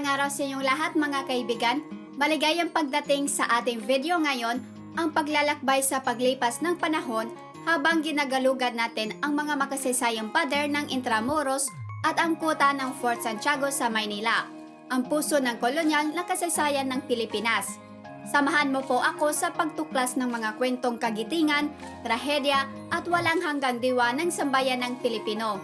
Magandang araw sa inyong lahat mga kaibigan. Maligayang pagdating sa ating video ngayon, ang paglalakbay sa paglipas ng panahon habang ginagalugad natin ang mga makasaysayang pader ng Intramuros at ang kuta ng Fort Santiago sa Maynila, ang puso ng kolonyal na kasaysayan ng Pilipinas. Samahan mo po ako sa pagtuklas ng mga kwentong kagitingan, trahedya at walang hanggang diwa ng sambayan ng Pilipino.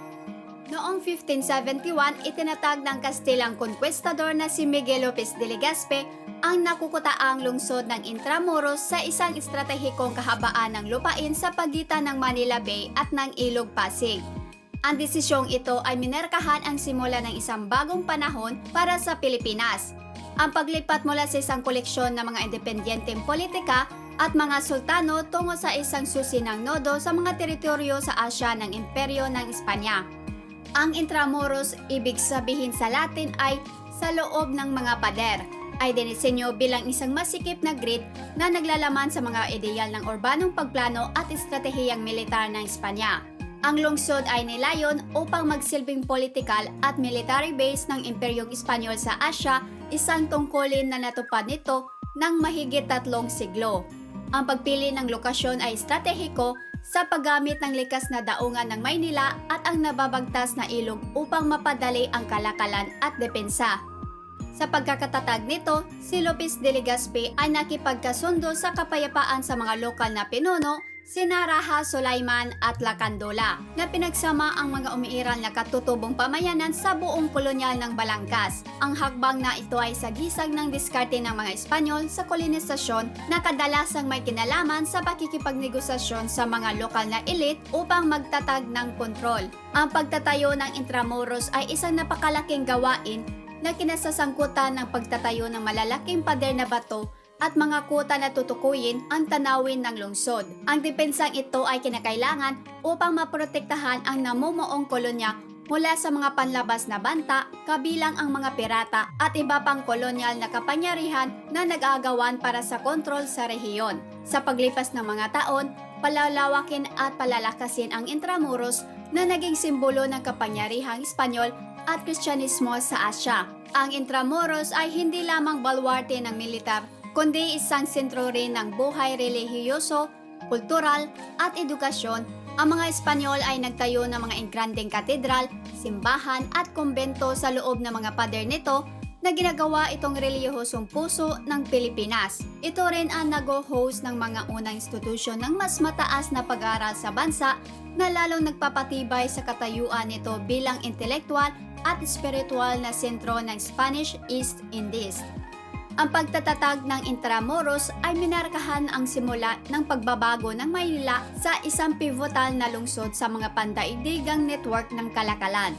Noong 1571, itinatag ng Kastilang Conquistador na si Miguel Lopez de Legazpi ang nakukutaang lungsod ng Intramuros sa isang estratehikong kahabaan ng lupain sa pagitan ng Manila Bay at ng Ilog Pasig. Ang desisyong ito ay minerkahan ang simula ng isang bagong panahon para sa Pilipinas. Ang paglipat mula sa isang koleksyon ng mga independyenteng politika at mga sultano tungo sa isang susinang nodo sa mga teritoryo sa Asya ng Imperyo ng Espanya. Ang Intramuros, ibig sabihin sa Latin ay sa loob ng mga pader, ay dinisenyo bilang isang masikip na grid na naglalaman sa mga ideal ng urbanong pagplano at estratehiyang militar ng Espanya. Ang lungsod ay nilayon upang magsilbing political at military base ng Imperyong Espanyol sa Asya, isang tungkulin na natupad nito ng mahigit tatlong siglo. Ang pagpili ng lokasyon ay estratehiko sa paggamit ng likas na daungan ng Maynila at ang nababagtas na ilog upang mapadali ang kalakalan at depensa. Sa pagkakatatag nito, si Lopez de Legazpi ay nakipagkasundo sa kapayapaan sa mga lokal na pinuno, sina Raha Sulaiman at Lacandola, na pinagsama ang mga umiiral na katutubong pamayanan sa buong kolonyal ng Balangkas. Ang hakbang na ito ay sagisag ng diskarte ng mga Espanyol sa kolonisasyon na kadalasang may kinalaman sa pakikipagnegosasyon sa mga lokal na elite upang magtatag ng kontrol. Ang pagtatayo ng Intramuros ay isang napakalaking gawain na kinasasangkutan ng pagtatayo ng malalaking pader na bato at mga kuta na tutukuyin ang tanawin ng lungsod. Ang depensang ito ay kinakailangan upang maprotektahan ang namumuong kolonya mula sa mga panlabas na banta, kabilang ang mga pirata at iba pang kolonyal na kapangyarihan na nag-aagawan para sa kontrol sa rehiyon. Sa paglipas ng mga taon, palalawakin at palalakasin ang Intramuros na naging simbolo ng kapangyarihang Espanyol at Kristyanismo sa Asya. Ang Intramuros ay hindi lamang balwarte ng militar, kundi isang sentro rin ng buhay relihiyoso, kultural at edukasyon. Ang mga Espanyol ay nagtayo ng mga engrandeng katedral, simbahan at kumbento sa loob ng mga pader nito na ginagawa itong relihiyosong puso ng Pilipinas. Ito rin ang nag-host ng mga unang institusyon ng mas mataas na pag-aaral sa bansa na lalong nagpapatibay sa katayuan nito bilang intelektual at spiritual na sentro ng Spanish East Indies. Ang pagtatatag ng Intramuros ay minarkahan ang simula ng pagbabago ng Maynila sa isang pivotal na lungsod sa mga pandaigdigang network ng kalakalan.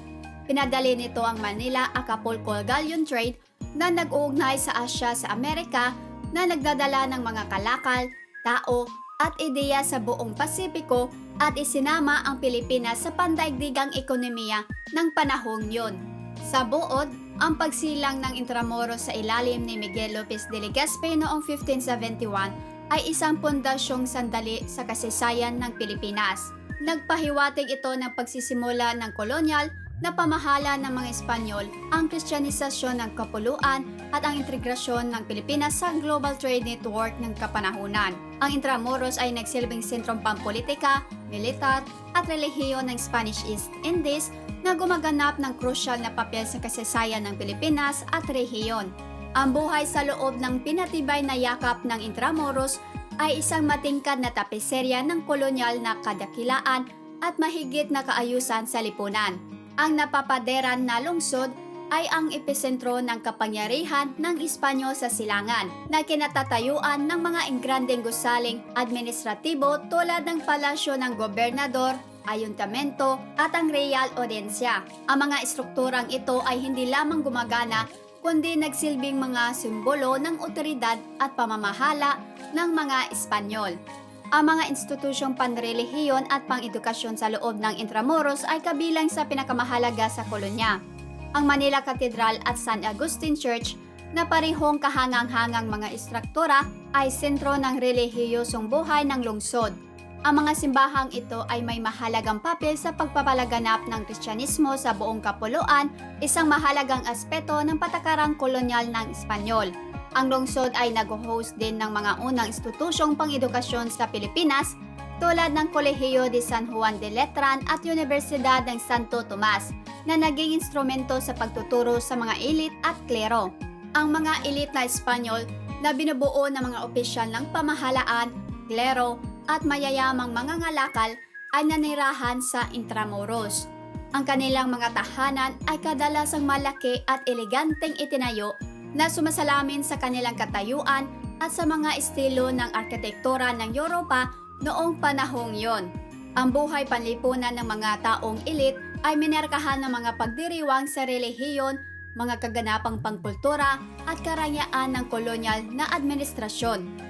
Pinadali nito ang Manila-Acapulco Galleon Trade na nag-uugnay sa Asya sa Amerika na nagdadala ng mga kalakal, tao at ideya sa buong Pasipiko at isinama ang Pilipinas sa pandaigdigang ekonomiya ng panahong yon. Sa buod, ang pagsilang ng Intramuros sa ilalim ni Miguel Lopez de Legazpi noong 1571 ay isang pondasyong sandali sa kasaysayan ng Pilipinas. Nagpahiwatig ito ng pagsisimula ng kolonyal na pamahala ng mga Espanyol, ang kristyanisasyon ng kapuluan at ang integrasyon ng Pilipinas sa global trade network ng kapanahunan. Ang Intramuros ay nagsilbing sentrong pampolitika, militar at relihiyon ng Spanish East Indies na gumaganap ng krusyal na papel sa kasaysayan ng Pilipinas at rehiyon. Ang buhay sa loob ng pinatibay na yakap ng Intramuros ay isang matingkad na tapiserya ng kolonyal na kadakilaan at mahigit na kaayusan sa lipunan. Ang napapaderan na lungsod ay ang episentro ng kapangyarihan ng Espanyol sa silangan na kinatatayuan ng mga engrandeng gusaling administratibo tulad ng palasyo ng gobernador, ayuntamento at ang Real Audiencia. Ang mga estrukturang ito ay hindi lamang gumagana kundi nagsilbing mga simbolo ng otoridad at pamamahala ng mga Espanyol. Ang mga institusyong panrelihiyon at pang-edukasyon sa loob ng Intramuros ay kabilang sa pinakamahalaga sa kolonya. Ang Manila Cathedral at San Agustin Church na parehong kahangang-hangang mga istruktura ay sentro ng relihiyosong buhay ng lungsod. Ang mga simbahang ito ay may mahalagang papel sa pagpapalaganap ng Kristyanismo sa buong kapuluan, isang mahalagang aspeto ng patakarang kolonyal ng Espanyol. Ang lungsod ay nag-host din ng mga unang institusyong pang-edukasyon sa Pilipinas tulad ng Kolehiyo de San Juan de Letran at Universidad ng Santo Tomas na naging instrumento sa pagtuturo sa mga elit at klero. Ang mga elit na Espanyol na binubuo ng mga opisyal ng pamahalaan, klero at mayayamang mga ngalakal ay nanirahan sa Intramuros. Ang kanilang mga tahanan ay kadalasang malaki at eleganteng itinayo na sumasalamin sa kanilang katayuan at sa mga estilo ng arkitektura ng Europa noong panahong yon. Ang buhay panlipunan ng mga taong elit ay minerkahan ng mga pagdiriwang sa relihiyon, mga kaganapang pangkultura at karayaan ng kolonyal na administrasyon.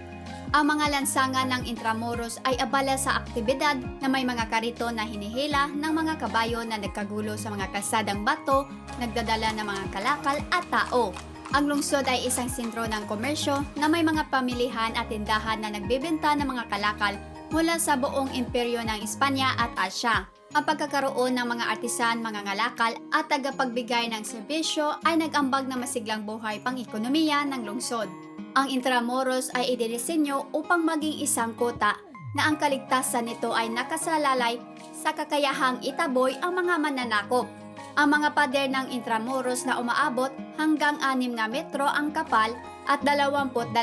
Ang mga lansangan ng Intramuros ay abala sa aktibidad na may mga karito na hinihila ng mga kabayo na nagkagulo sa mga kasadang bato, nagdadala ng mga kalakal at tao. Ang lungsod ay isang sentro ng komersyo na may mga pamilihan at tindahan na nagbebenta ng mga kalakal mula sa buong imperyo ng Espanya at Asya. Ang pagkakaroon ng mga artisan, mga ngalakal at tagapagbigay ng serbisyo ay nag-ambag na masiglang buhay pang ekonomiya ng lungsod. Ang Intramuros ay idinisenyo upang maging isang kota na ang kaligtasan nito ay nakasalalay sa kakayahang itaboy ang mga mananakop. Ang mga pader ng Intramuros na umaabot hanggang 6 na metro ang kapal at 22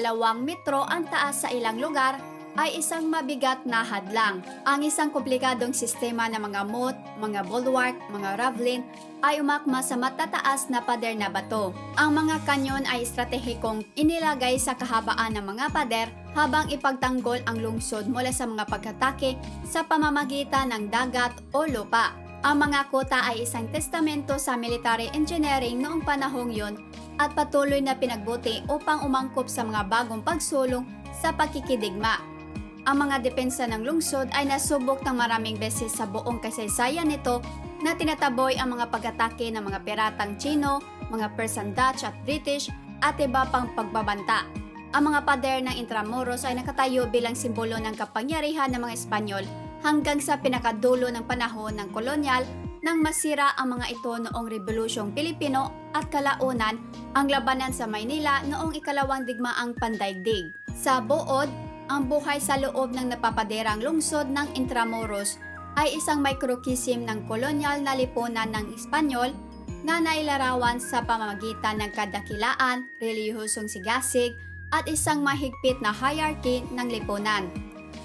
metro ang taas sa ilang lugar ay isang mabigat na hadlang. Ang isang komplikadong sistema ng mga moat, mga bulwark, mga ravelin ay umakma sa matataas na pader na bato. Ang mga kanyon ay estratehikong inilagay sa kahabaan ng mga pader habang ipagtanggol ang lungsod mula sa mga pagkatake sa pamamagitan ng dagat o lupa. Ang mga kota ay isang testamento sa military engineering noong panahong yon at patuloy na pinagbuti upang umangkop sa mga bagong pagsulong sa pagkikidigma. Ang mga depensa ng lungsod ay nasubok ng maraming beses sa buong kasaysayan nito na tinataboy ang mga pag-atake ng mga piratang Chino, mga Persian Dutch at British at iba pang pagbabanta. Ang mga pader ng Intramuros ay nakatayo bilang simbolo ng kapangyarihan ng mga Espanyol hanggang sa pinakadulo ng panahon ng kolonyal nang masira ang mga ito noong Rebolusyong Pilipino at kalaunan ang labanan sa Maynila noong ikalawang digmaang pandaigdig. Sa buod, ang buhay sa loob ng napapaderang lungsod ng Intramuros ay isang microcosm ng kolonyal na lipunan ng Espanyol na nailarawan sa pamamagitan ng kadakilaan, relihiyosong sigasig, at isang mahigpit na hierarchy ng lipunan.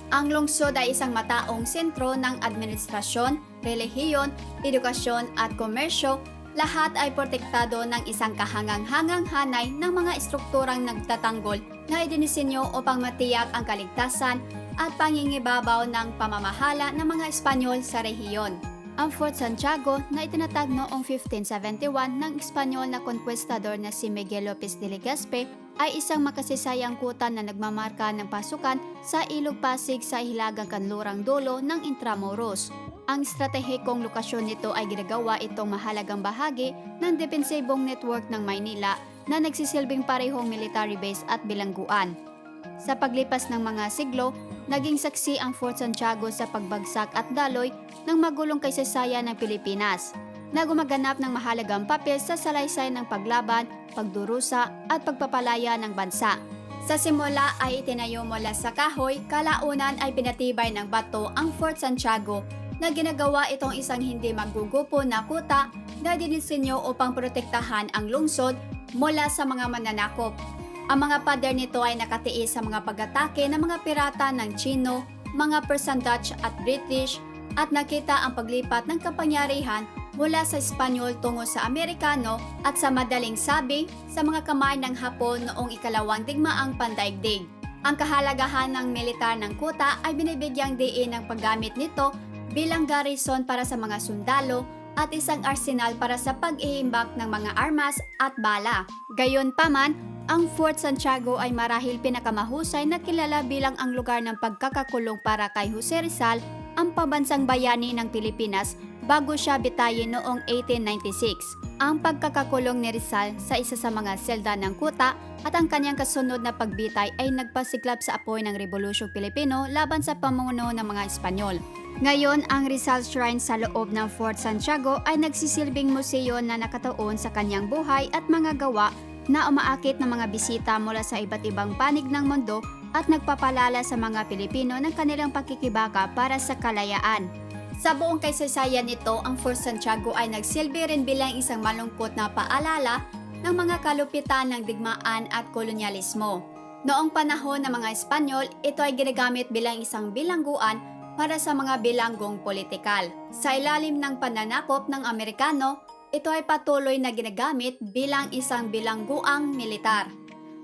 Ang lungsod ay isang mataong sentro ng administrasyon, relihiyon, edukasyon at komersyo lahat ay protektado ng isang kahangang-hangang hanay ng mga estrukturang nagtatanggol na idinisenyo upang matiyak ang kaligtasan at pangingibabaw ng pamamahala ng mga Espanyol sa rehiyon. Ang Fort Santiago na itinatag noong 1571 ng Espanyol na conquistador na si Miguel Lopez de Legazpi ay isang makasisayang kuta na nagmamarka ng pasukan sa Ilog Pasig sa hilagang kanlurang dulo ng Intramuros. Ang estratehikong lokasyon nito ay ginagawa itong mahalagang bahagi ng depensibong network ng Maynila na nagsisilbing parehong military base at bilangguan. Sa paglipas ng mga siglo, naging saksi ang Fort Santiago sa pagbagsak at daloy ng magulong kaysasaya ng Pilipinas na gumaganap ng mahalagang papel sa salaysay ng paglaban, pagdurusa at pagpapalaya ng bansa. Sa simula ay itinayo mula sa kahoy, kalaunan ay pinatibay ng bato ang Fort Santiago na ginagawa itong isang hindi magugupo na kuta na dinisenyo upang protektahan ang lungsod mula sa mga mananakop. Ang mga pader nito ay nakatiis sa mga pag-atake ng mga pirata ng Chino, mga Persian Dutch at British at nakita ang paglipat ng kapangyarihan mula sa Espanyol tungo sa Amerikano at sa madaling sabi sa mga kamay ng Hapon noong ikalawang digmaang pandaigdig. Ang kahalagahan ng militar ng kuta ay binibigyang diin ng paggamit nito bilang garrison para sa mga sundalo at isang arsenal para sa pag-iimbak ng mga armas at bala. Gayon paman, ang Fort Santiago ay marahil pinakamahusay na kilala bilang ang lugar ng pagkakakulong para kay Jose Rizal, ang ang pambansang bayani ng Pilipinas bago siya bitayin noong 1896. Ang pagkakakulong ni Rizal sa isa sa mga selda ng kuta at ang kanyang kasunod na pagbitay ay nagpasiklab sa apoy ng Rebolusyong Pilipino laban sa pamuno ng mga Espanyol. Ngayon, ang Rizal Shrine sa loob ng Fort Santiago ay nagsisilbing museo na nakatuon sa kanyang buhay at mga gawa na umaakit ng mga bisita mula sa iba't ibang panig ng mundo at nagpapalala sa mga Pilipino ng kanilang pakikibaka para sa kalayaan. Sa buong kaysaysayan nito, ang Fort Santiago ay nagsilbi rin bilang isang malungkot na paalala ng mga kalupitan ng digmaan at kolonyalismo. Noong panahon ng mga Espanyol, ito ay ginagamit bilang isang bilangguan para sa mga bilanggong politikal. Sa ilalim ng pananakop ng Amerikano, ito ay patuloy na ginagamit bilang isang bilangguang militar.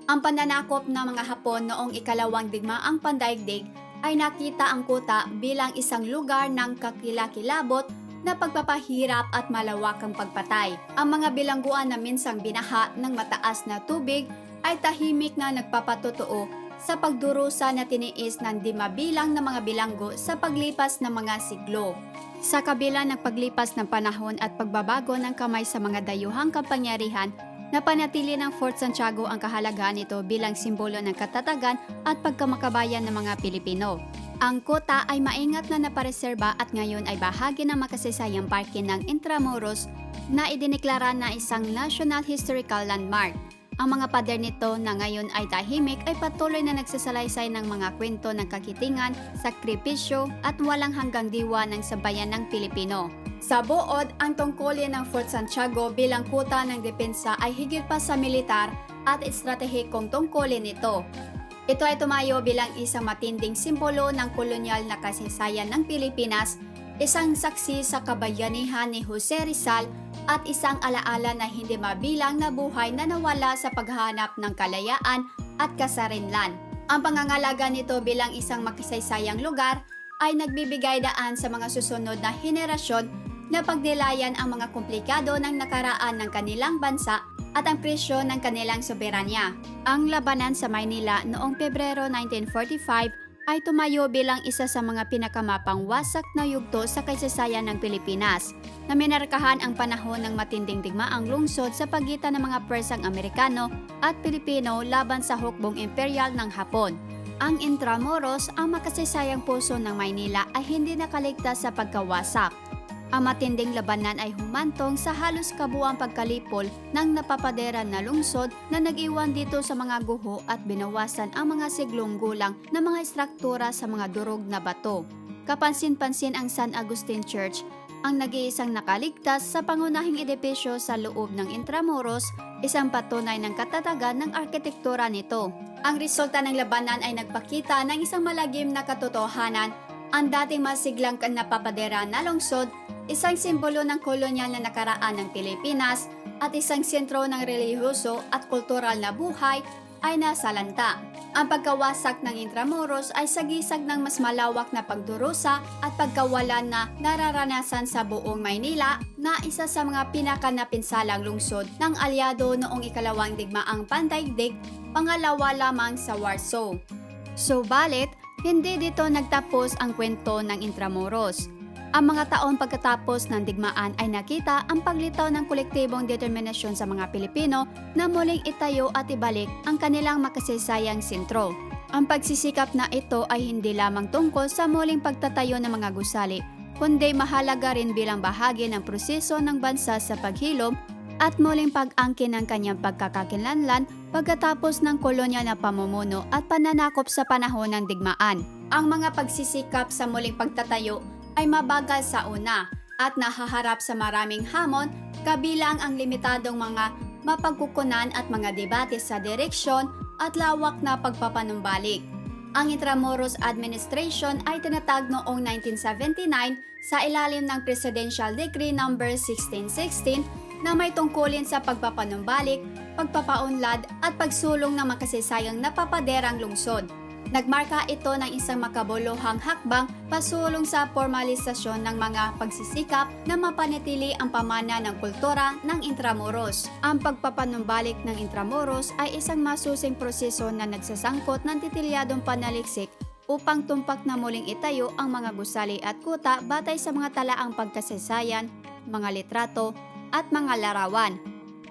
Ang pananakop ng mga Hapon noong ikalawang digmaang pandaigdig ay nakita ang kuta bilang isang lugar ng kakilakilabot na pagpapahirap at malawakang pagpatay. Ang mga bilangguan na minsang binaha ng mataas na tubig ay tahimik na nagpapatotoo sa pagdurusa na tiniis ng di mabilang na mga bilanggo sa paglipas ng mga siglo. Sa kabila ng paglipas ng panahon at pagbabago ng kamay sa mga dayuhang kapangyarihan, napanatili ng Fort Santiago ang kahalagahan nito bilang simbolo ng katatagan at pagkamakabayan ng mga Pilipino. Ang kota ay maingat na napareserba at ngayon ay bahagi ng makasaysayang parke ng Intramuros na idineklara na isang National Historical Landmark. Ang mga pader nito na ngayon ay tahimik ay patuloy na nagsasalaysay ng mga kwento ng kakitingan, sakripisyo at walang hanggang diwa ng sambayan ng Pilipino. Sa buod, ang tungkulin ng Fort Santiago bilang kuta ng depensa ay higit pa sa militar at estratehikong tungkulin nito. Ito ay tumayo bilang isang matinding simbolo ng kolonyal na kasaysayan ng Pilipinas, isang saksi sa kabayanihan ni Jose Rizal at isang alaala na hindi mabilang na buhay na nawala sa paghahanap ng kalayaan at kasarinlan. Ang pangangalaga nito bilang isang makisaysayang lugar ay nagbibigay daan sa mga susunod na henerasyon na pagnilayan ang mga komplikado ng nakaraan ng kanilang bansa at ang presyo ng kanilang soberanya. Ang labanan sa Maynila noong Pebrero 1945 ay tumayo bilang isa sa mga pinakamapang wasak na yugto sa kaysasayan ng Pilipinas na minarkahan ang panahon ng matinding digmaang lungsod sa pagitan ng mga Persang Amerikano at Pilipino laban sa hukbong imperial ng Hapon. Ang Intramuros, ang makasaysayang puso ng Maynila ay hindi nakaligtas sa pagkawasak. Ang matinding labanan ay humantong sa halos kabuang pagkalipol ng napapadera na lungsod na nag-iwan dito sa mga guho at binawasan ang mga siglong gulang na mga istruktura sa mga durog na bato. Kapansin-pansin ang San Agustin Church ang nag-iisang nakaligtas sa pangunahing edipesyo sa loob ng Intramuros, isang patunay ng katatagan ng arkitektura nito. Ang resulta ng labanan ay nagpakita ng isang malagim na katotohanan ang dating masiglang napapadera na lungsod isang simbolo ng kolonyal na nakaraan ng Pilipinas at isang sentro ng relihiyoso at kultural na buhay ay nasalanta. Ang pagkawasak ng Intramuros ay sagisag ng mas malawak na pagdurusa at pagkawalan na nararanasan sa buong Maynila na isa sa mga pinakanapinsalang lungsod ng alyado noong ikalawang digmaang pandaigdig, pangalawa lamang sa Warsaw. Subalit, hindi dito nagtapos ang kwento ng Intramuros. Ang mga taon pagkatapos ng digmaan ay nakita ang paglitaw ng kolektibong determinasyon sa mga Pilipino na muling itayo at ibalik ang kanilang makasaysayang sentro. Ang pagsisikap na ito ay hindi lamang tungkol sa muling pagtatayo ng mga gusali, kundi mahalaga rin bilang bahagi ng proseso ng bansa sa paghilom at muling pag-angkin ng kanyang pagkakakilanlan pagkatapos ng kolonyal na pamumuno at pananakop sa panahon ng digmaan. Ang mga pagsisikap sa muling pagtatayo ay mabagal sa una at nahaharap sa maraming hamon kabilang ang limitadong mga mapagkukunan at mga debate sa direksyon at lawak na pagpapanumbalik. Ang Intramuros Administration ay tinatag noong 1979 sa ilalim ng Presidential Decree No. 1616 na may tungkulin sa pagpapanumbalik, pagpapaunlad at pagsulong ng makasaysayang napapaderang lungsod. Nagmarka ito ng isang makabuluhang hakbang pasulong sa formalisasyon ng mga pagsisikap na mapanatili ang pamana ng kultura ng Intramuros. Ang pagpapanumbalik ng Intramuros ay isang masusing proseso na nagsasangkot ng detalyadong panaliksik upang tumpak na muling itayo ang mga gusali at kuta batay sa mga talaang pagkasaysayan, mga litrato, at mga larawan.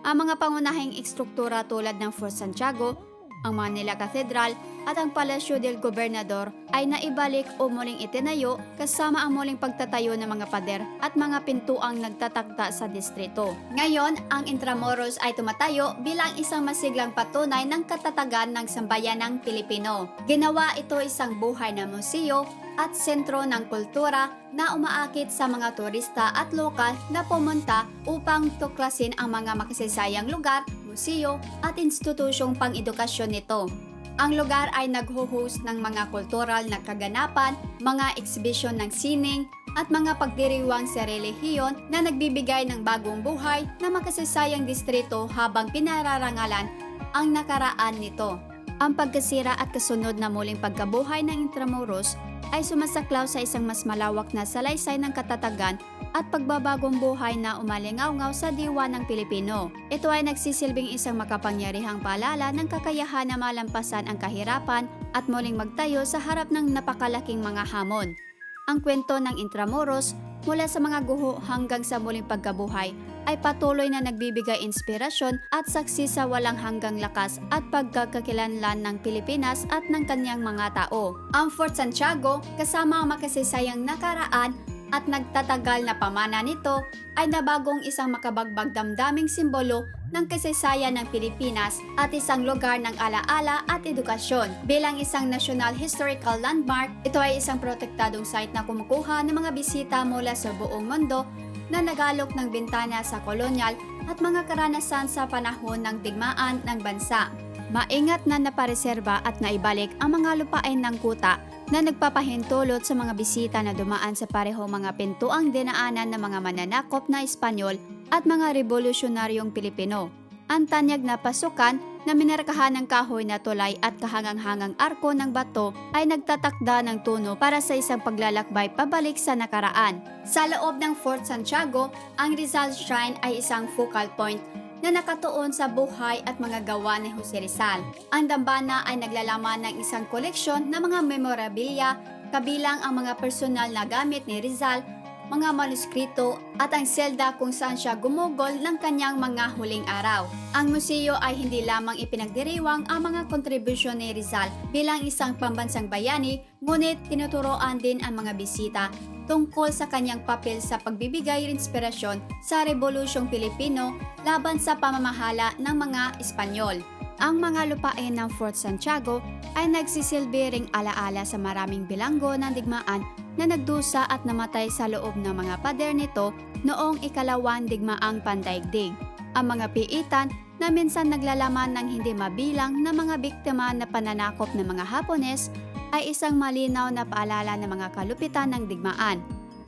Ang mga pangunahing ekstruktura tulad ng Fort Santiago, ang Manila Cathedral at ang Palacio del Gobernador ay naibalik o muling itinayo kasama ang muling pagtatayo ng mga pader at mga pintuang nagtatakda sa distrito. Ngayon, ang Intramuros ay tumatayo bilang isang masiglang patunay ng katatagan ng sambayanang Pilipino. Ginawa ito isang buhay na museo at sentro ng kultura na umaakit sa mga turista at lokal na pumunta upang tuklasin ang mga makasaysayang lugar, museo at institusyong pang-edukasyon nito. Ang lugar ay nagho-host ng mga kultural na kaganapan, mga eksibisyon ng sining, at mga pagdiriwang sa relihiyon na nagbibigay ng bagong buhay na makasaysayang distrito habang pinararangalan ang nakaraan nito. Ang pagkasira at kasunod na muling pagkabuhay ng Intramuros ay sumasaklaw sa isang mas malawak na salaysay ng katatagan at pagbabagong buhay na umalingaw-ngaw sa diwa ng Pilipino. Ito ay nagsisilbing isang makapangyarihang paalala ng kakayahan na malampasan ang kahirapan at muling magtayo sa harap ng napakalaking mga hamon. Ang kwento ng Intramuros mula sa mga guho hanggang sa muling pagkabuhay ay patuloy na nagbibigay inspirasyon at saksi sa walang hanggang lakas at pagkakakilanlan ng Pilipinas at ng kanyang mga tao. Ang Fort Santiago, kasama ang makasaysayang nakaraan at nagtatagal na pamana nito ay nabagong isang makabagbag damdaming simbolo ng kasaysayan ng Pilipinas at isang lugar ng alaala at edukasyon. Bilang isang National Historical Landmark, ito ay isang protektadong site na kumukuha ng mga bisita mula sa buong mundo na nagalok ng bintana sa kolonyal at mga karanasan sa panahon ng digmaan ng bansa. Maingat na napareserba at naibalik ang mga lupain ng kuta na nagpapahintulot sa mga bisita na dumaan sa pareho mga pintuang dinaanan ng mga mananakop na Espanyol at mga revolusyonaryong Pilipino. Ang tanyag na pasukan na minarkahan ng kahoy na tulay at kahangang-hangang arko ng bato ay nagtatakda ng tuno para sa isang paglalakbay pabalik sa nakaraan. Sa loob ng Fort Santiago, ang Rizal Shrine ay isang focal point na nakatuon sa buhay at mga gawa ni Jose Rizal. Ang dambana ay naglalaman ng isang koleksyon ng mga memorabilia kabilang ang mga personal na gamit ni Rizal, mga manuskrito at ang selda kung saan siya gumugol ng kanyang mga huling araw. Ang museo ay hindi lamang ipinagdiriwang ang mga kontribusyon ni Rizal bilang isang pambansang bayani, ngunit tinuturoan din ang mga bisita tungkol sa kanyang papel sa pagbibigay inspirasyon sa Rebolusyong Pilipino laban sa pamamahala ng mga Espanyol. Ang mga lupain ng Fort Santiago ay nagsisilbi ring alaala sa maraming bilanggo ng digmaan na nagdusa at namatay sa loob ng mga pader nito noong ikalawang digmaang pandaigdig. Ang mga piitan na minsan naglalaman ng hindi mabilang na mga biktima na pananakop ng mga Hapones ay isang malinaw na paalala ng mga kalupitan ng digmaan.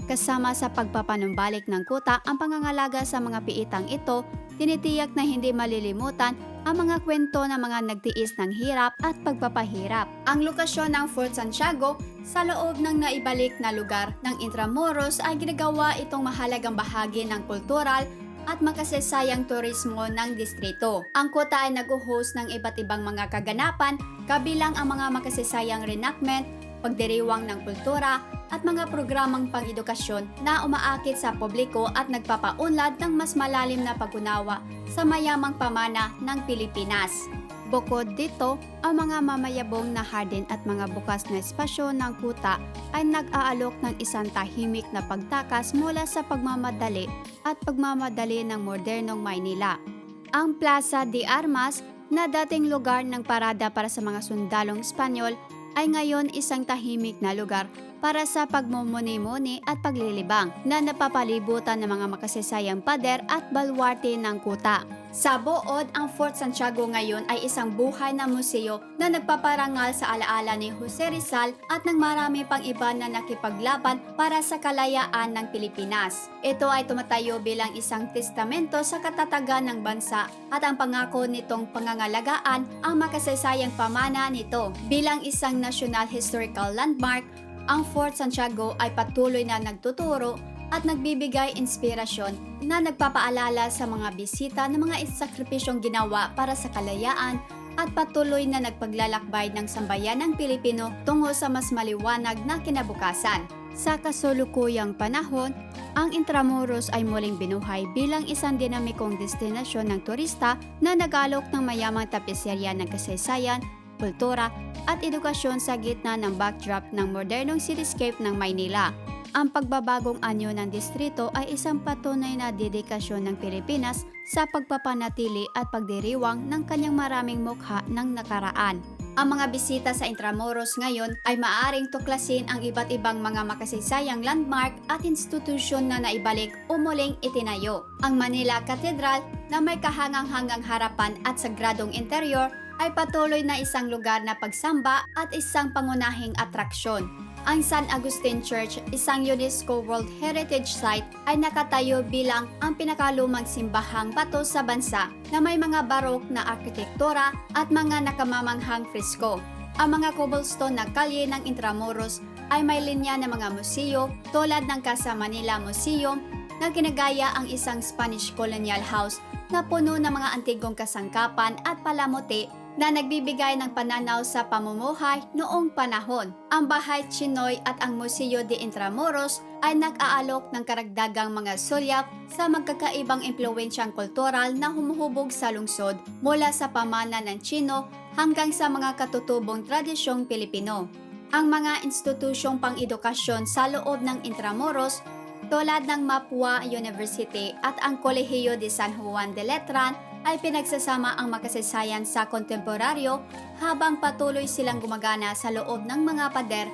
Kasama sa pagpapanumbalik ng kuta ang pangangalaga sa mga piitang ito, tinitiyak na hindi malilimutan ang mga kwento ng mga nagtiis ng hirap at pagpapahirap. Ang lokasyon ng Fort Santiago sa loob ng naibalik na lugar ng Intramuros ay ginagawa itong mahalagang bahagi ng kultural at makasaysayang turismo ng distrito. Ang kuta ay nag-host ng iba't ibang mga kaganapan kabilang ang mga makasaysayang reenactment, pagdiriwang ng kultura at mga programang pang-edukasyon na umaakit sa publiko at nagpapaunlad ng mas malalim na pag-unawa sa mayamang pamana ng Pilipinas. Bukod dito, ang mga mamayabong na hardin at mga bukas na espasyo ng kuta ay nag-aalok ng isang tahimik na pagtakas mula sa pagmamadali at pagmamadali ng modernong Maynila. Ang Plaza de Armas na dating lugar ng parada para sa mga sundalong Espanyol ay ngayon isang tahimik na lugar para sa pagmumuni-muni at paglilibang na napapalibutan ng mga makasasayang pader at balwarte ng kuta. Sa buod, ang Fort Santiago ngayon ay isang buhay na museo na nagpaparangal sa alaala ni Jose Rizal at ng marami pang iba na nakipaglaban para sa kalayaan ng Pilipinas. Ito ay tumatayo bilang isang testamento sa katatagan ng bansa at ang pangako nitong pangangalagaan ang makasaysayang pamana nito. Bilang isang National Historical Landmark, ang Fort Santiago ay patuloy na nagtuturo at nagbibigay inspirasyon na nagpapaalala sa mga bisita ng mga sakripisyong ginawa para sa kalayaan, at patuloy na nagpaglalakbay ng sambayanang Pilipino tungo sa mas maliwanag na kinabukasan. Sa kasulukuyang panahon, ang Intramuros ay muling binuhay bilang isang dinamikong destinasyon ng turista na nagalok ng mayamang tapiserya ng kasaysayan, kultura at edukasyon sa gitna ng backdrop ng modernong cityscape ng Maynila. Ang pagbabagong anyo ng distrito ay isang patunay na dedikasyon ng Pilipinas sa pagpapanatili at pagdiriwang ng kanyang maraming mukha ng nakaraan. Ang mga bisita sa Intramuros ngayon ay maaaring tuklasin ang iba't ibang mga makasaysayang landmark at institusyon na naibalik o muling itinayo. Ang Manila Cathedral na may kahangang-hangang harapan at sagradong interior ay patuloy na isang lugar na pagsamba at isang pangunahing atraksyon. Ang San Agustin Church, isang UNESCO World Heritage Site, ay nakatayo bilang ang pinakalumang simbahang pato sa bansa na may mga barok na arkitektura at mga nakamamanghang fresko. Ang mga cobblestone na kalye ng Intramuros ay may linya ng mga museo tulad ng Casa Manila Museum na ginagaya ang isang Spanish colonial house na puno ng mga antigong kasangkapan at palamuti na nagbibigay ng pananaw sa pamumuhay noong panahon. Ang Bahay Chinoy at ang Museo de Intramuros ay nag-aalok ng karagdagang mga sulyap sa magkakaibang impluensyang kultural na humuhubog sa lungsod mula sa pamana ng Chino hanggang sa mga katutubong tradisyong Pilipino. Ang mga institusyong pang-edukasyon sa loob ng Intramuros tulad ng Mapua University at ang Kolehiyo de San Juan de Letran ay pinagsasama ang makasaysayan sa kontemporaryo habang patuloy silang gumagana sa loob ng mga pader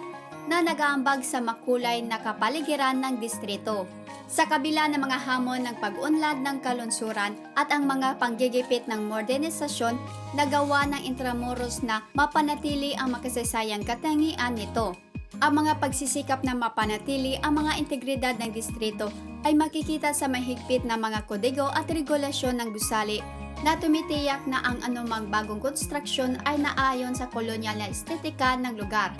na nagaambag sa makulay na kapaligiran ng distrito. Sa kabila ng mga hamon ng pag-unlad ng kalunsuran at ang mga panggigipit ng modernisasyon, nagawa ng Intramuros na mapanatili ang makasaysayang katangian nito. Ang mga pagsisikap na mapanatili ang mga integridad ng distrito ay makikita sa mahigpit na mga kodigo at regulasyon ng gusali na tumitiyak na ang anumang bagong konstruksyon ay naayon sa kolonyal na estetika ng lugar.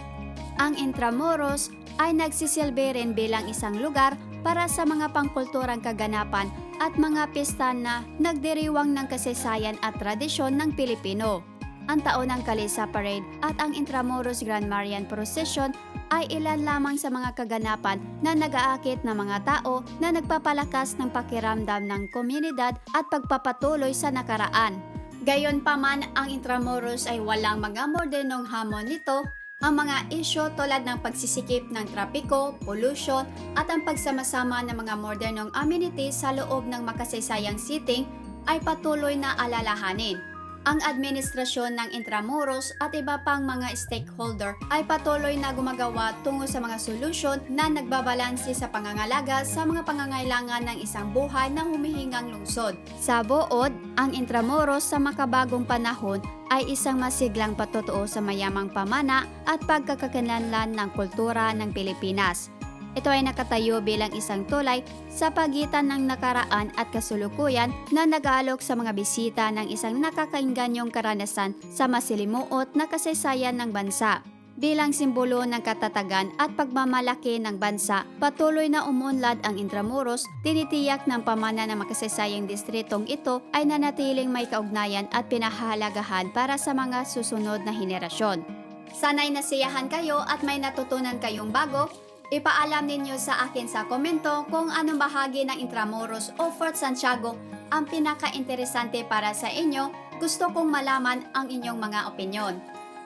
Ang Intramuros ay nagsisilbi rin bilang isang lugar para sa mga pangkulturang kaganapan at mga pista na nagdiriwang ng kasaysayan at tradisyon ng Pilipino. Ang taonang Kalesa Parade at ang Intramuros Grand Marian Procession ay ilan lamang sa mga kaganapan na nag-aakit ng mga tao na nagpapalakas ng pakiramdam ng komunidad at pagpapatuloy sa nakaraan. Gayon pa man, ang Intramuros ay walang mga modernong hamon nito ang mga isyo tulad ng pagsisikip ng trapiko, pollution, at ang pagsama-sama ng mga modernong amenities sa loob ng makasaysayang sitting ay patuloy na alalahanin. Ang administrasyon ng Intramuros at iba pang mga stakeholder ay patuloy na gumagawa tungo sa mga solusyon na nagbabalanse sa pangangalaga sa mga pangangailangan ng isang buhay na humihingang lungsod. Sa buod, ang Intramuros sa makabagong panahon ay isang masiglang patutuo sa mayamang pamana at pagkakakilanlan ng kultura ng Pilipinas. Ito ay nakatayo bilang isang tulay sa pagitan ng nakaraan at kasulukuyan na nag-aalok sa mga bisita ng isang nakakainganyong karanasan sa masilimuot na kasaysayan ng bansa. Bilang simbolo ng katatagan at pagmamalaki ng bansa, patuloy na umunlad ang Intramuros, tinitiyak ng pamana ng makasaysayang distritong ito ay nanatiling may kaugnayan at pinahahalagahan para sa mga susunod na henerasyon. Sana'y nasiyahan kayo at may natutunan kayong bago Ipaalam ninyo sa akin sa komento kung anong bahagi ng Intramuros o Fort Santiago ang pinaka-interesante para sa inyo. Gusto kong malaman ang inyong mga opinyon.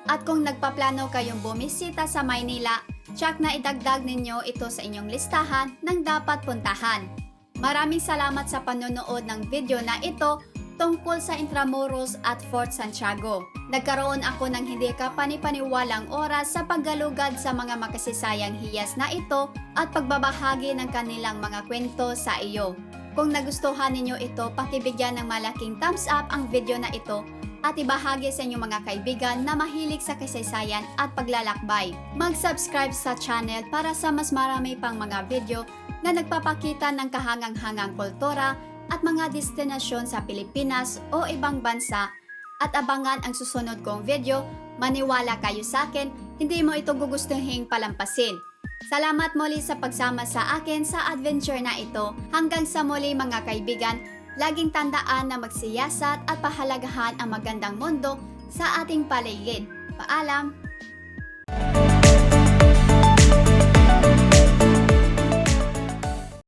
At kung nagpaplano kayong bumisita sa Maynila, tsak na idagdag ninyo ito sa inyong listahan ng dapat puntahan. Maraming salamat sa panonood ng video na ito tungkol sa Intramuros at Fort Santiago. Nagkaroon ako ng hindi kapanipaniwalang oras sa paggalugad sa mga makasisayang hiyas na ito at pagbabahagi ng kanilang mga kwento sa iyo. Kung nagustuhan ninyo ito, pakibigyan ng malaking thumbs up ang video na ito at ibahagi sa inyong mga kaibigan na mahilig sa kasaysayan at paglalakbay. Mag-subscribe sa channel para sa mas marami pang mga video na nagpapakita ng kahangang-hangang kultura at mga destinasyon sa Pilipinas o ibang bansa at abangan ang susunod kong video, maniwala kayo sa akin, hindi mo ito gugustuhin palampasin. Salamat muli sa pagsama sa akin sa adventure na ito. Hanggang sa muli mga kaibigan, laging tandaan na magsiyasat at pahalagahan ang magandang mundo sa ating paligid. Paalam!